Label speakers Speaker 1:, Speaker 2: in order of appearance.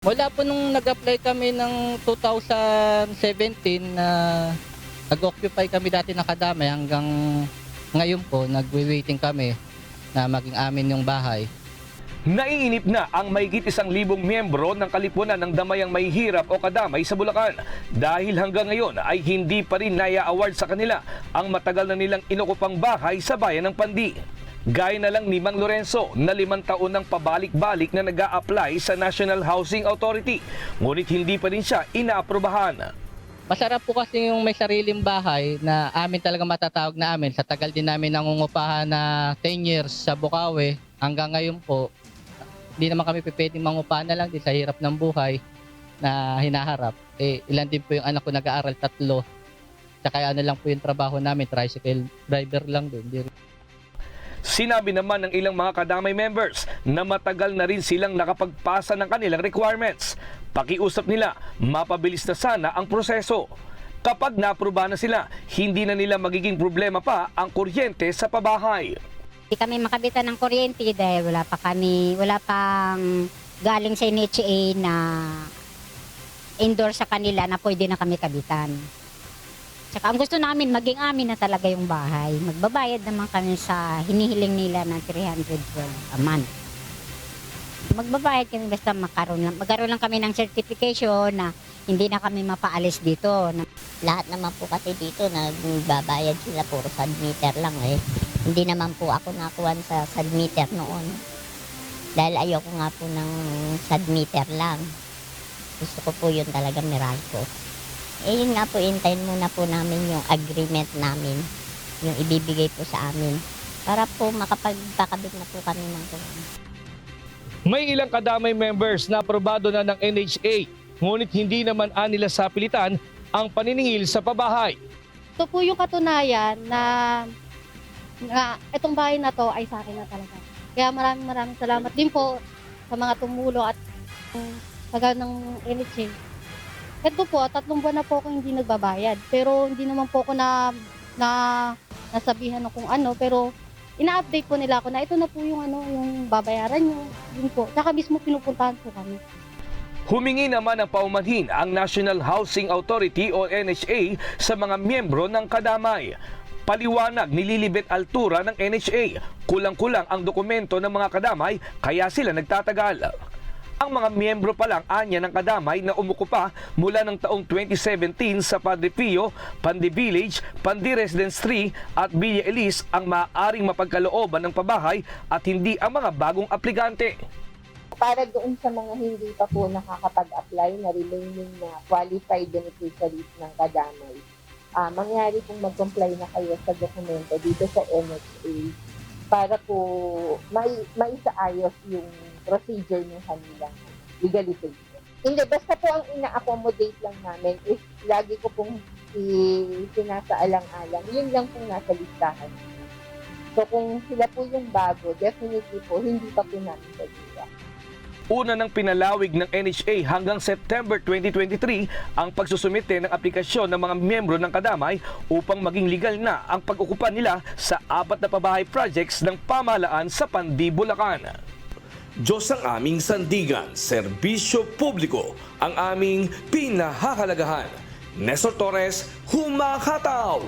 Speaker 1: Mula po nung nag-apply kami ng 2017 na nag-occupy kami dati ng Kadamay hanggang ngayon po nagwe-waiting kami na maging amin yung bahay.
Speaker 2: Naiinip na ang mahigit isang libong miyembro ng kalipunan ng damayang may hirap o kadamay sa Bulacan dahil hanggang ngayon ay hindi pa rin naya-award sa kanila ang matagal na nilang inukupang bahay sa bayan ng Pandi. Gaya na lang ni Mang Lorenzo na limang taon ng pabalik-balik na nag apply sa National Housing Authority ngunit hindi pa rin siya inaaprobahan.
Speaker 1: Masarap po kasi yung may sariling bahay na amin talaga matatawag na amin. Sa tagal din namin nangungupahan na 10 years sa Bukawi hanggang ngayon po, hindi naman kami pwedeng mangupahan na lang din sa hirap ng buhay na hinaharap. Eh, ilan din po yung anak ko nag-aaral, tatlo. Tsaka ano lang po yung trabaho namin, tricycle driver lang din.
Speaker 2: Sinabi naman ng ilang mga kadamay members na matagal na rin silang nakapagpasa ng kanilang requirements. Pakiusap nila, mapabilis na sana ang proseso. Kapag naapruba na sila, hindi na nila magiging problema pa ang kuryente sa pabahay.
Speaker 3: Hindi kami makabitan ng kuryente dahil wala pa kami, wala pang galing sa NHA na indoor sa kanila na pwede na kami kabitan. Tsaka ang gusto namin, maging amin na talaga yung bahay. Magbabayad naman kami sa hinihiling nila ng 312 a month. Magbabayad kami basta makaroon lang. Magkaroon lang kami ng certification na hindi na kami mapaalis dito.
Speaker 4: Lahat naman po kasi dito nagbabayad sila puro sad meter lang eh. Hindi naman po ako nakuha sa sad meter noon. Dahil ayoko nga po ng sad meter lang. Gusto ko po yun talaga Meralco. Eh yun nga po, intayin muna po namin yung agreement namin. Yung ibibigay po sa amin. Para po makapagpakabit na po kami ng tulong.
Speaker 2: May ilang kadamay members na aprobado na ng NHA, ngunit hindi naman anila sa pilitan ang paniningil sa pabahay.
Speaker 5: Ito po yung katunayan na, na itong bahay na to ay sa akin na talaga. Kaya maraming maraming salamat din po sa mga tumulong at um, taga ng NHA. Ito po, tatlong buwan na po ako hindi nagbabayad. Pero hindi naman po ako na, na nasabihan ng kung ano. Pero ina-update po nila ako na ito na po yung ano, yung babayaran nyo. Yun po. Tsaka mismo pinupuntahan po kami.
Speaker 2: Humingi naman ng paumanhin ang National Housing Authority o NHA sa mga miyembro ng kadamay. Paliwanag ni Lilibet Altura ng NHA, kulang-kulang ang dokumento ng mga kadamay kaya sila nagtatagal. Ang mga miyembro pa lang anya ng kadamay na umukupa mula ng taong 2017 sa Padre Pio, Pandi Village, Pandi Residence 3 at Villa Elise ang maaaring mapagkalooban ng pabahay at hindi ang mga bagong aplikante.
Speaker 6: para doon sa mga hindi pa po nakakapag-apply na remaining na qualified beneficiaries ng kadamay, ah mangyari pong mag-comply na kayo sa dokumento dito sa NHA para po may maisaayos yung procedure ng kanilang legalization. Hindi, basta po ang ina-accommodate lang namin is lagi ko pong sinasaalang-alang, yun lang pong nasa listahan. So kung sila po yung bago, definitely po, hindi pa po namin pag
Speaker 2: Una ng pinalawig ng NHA hanggang September 2023 ang pagsusumite ng aplikasyon ng mga miyembro ng kadamay upang maging legal na ang pag-ukupan nila sa apat na pabahay projects ng pamahalaan sa Pandi, Bulacan.
Speaker 7: Diyos ang aming sandigan, serbisyo publiko ang aming pinahahalagahan. Nestor Torres, Humakataw!